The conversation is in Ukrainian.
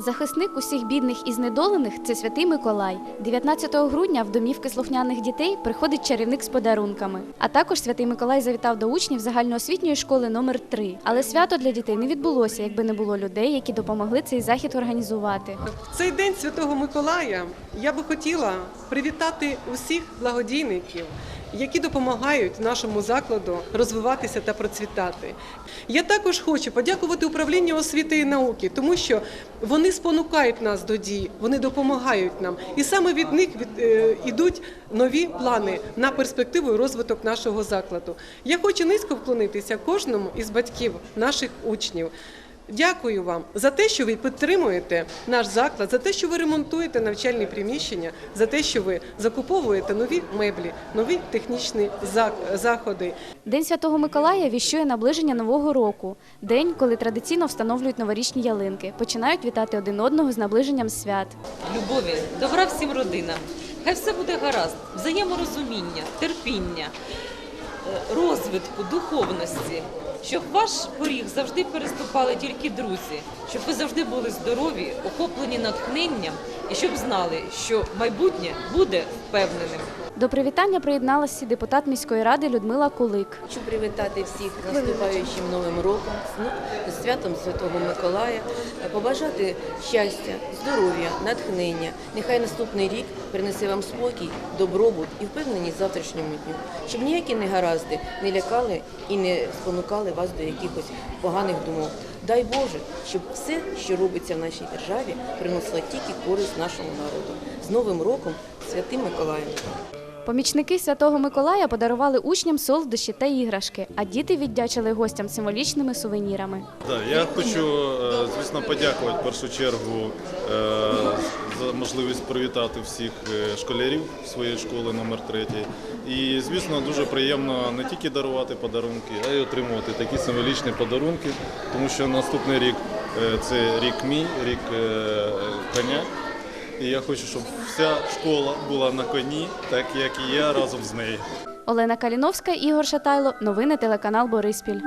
Захисник усіх бідних і знедолених це святий Миколай. 19 грудня в домівки слухняних дітей приходить чарівник з подарунками. А також святий Миколай завітав до учнів загальноосвітньої школи номер 3 Але свято для дітей не відбулося, якби не було людей, які допомогли цей захід організувати. В цей день Святого Миколая я би хотіла привітати усіх благодійників, які допомагають нашому закладу розвиватися та процвітати. Я також хочу подякувати управлінню освіти і науки, тому що вони спонукають нас до дій, вони допомагають нам, і саме від них від, е, нові плани на перспективу і розвиток нашого закладу. Я хочу низько вклонитися кожному із батьків наших учнів. Дякую вам за те, що ви підтримуєте наш заклад, за те, що ви ремонтуєте навчальні приміщення, за те, що ви закуповуєте нові меблі, нові технічні заходи. День Святого Миколая віщує наближення Нового року, день, коли традиційно встановлюють новорічні ялинки, починають вітати один одного з наближенням свят. любові, добра всім родинам. Хай все буде гаразд, взаєморозуміння, терпіння, е, розвитку, духовності, щоб ваш поріг завжди переступали тільки друзі, щоб ви завжди були здорові, охоплені натхненням і щоб знали, що майбутнє буде впевненим. До привітання приєдналася депутат міської ради Людмила Кулик. Хочу привітати всіх наступаючим новим роком, з ну- святом Святого Миколая, побажати щастя, здоров'я, натхнення. Нехай наступний рік принесе вам спокій, добробут і впевненість завтрашньому дню, щоб ніякі негаразди не лякали і не спонукали вас до якихось поганих думок. Дай Боже, щоб все, що робиться в нашій державі, приносило тільки користь нашому народу. З Новим роком, святим Миколаєм! Помічники Святого Миколая подарували учням солодощі та іграшки, а діти віддячили гостям символічними сувенірами. Я хочу, е, звісно, подякувати в першу чергу е, за можливість привітати всіх е, школярів своєї школи номер 3 І, звісно, дуже приємно не тільки дарувати подарунки, а й отримувати такі символічні подарунки, тому що наступний рік це рік мій, рік коня. І я хочу, щоб вся школа була на коні, так як і я разом з нею. Олена Каліновська, Ігор Шатайло. Новини телеканал Бориспіль.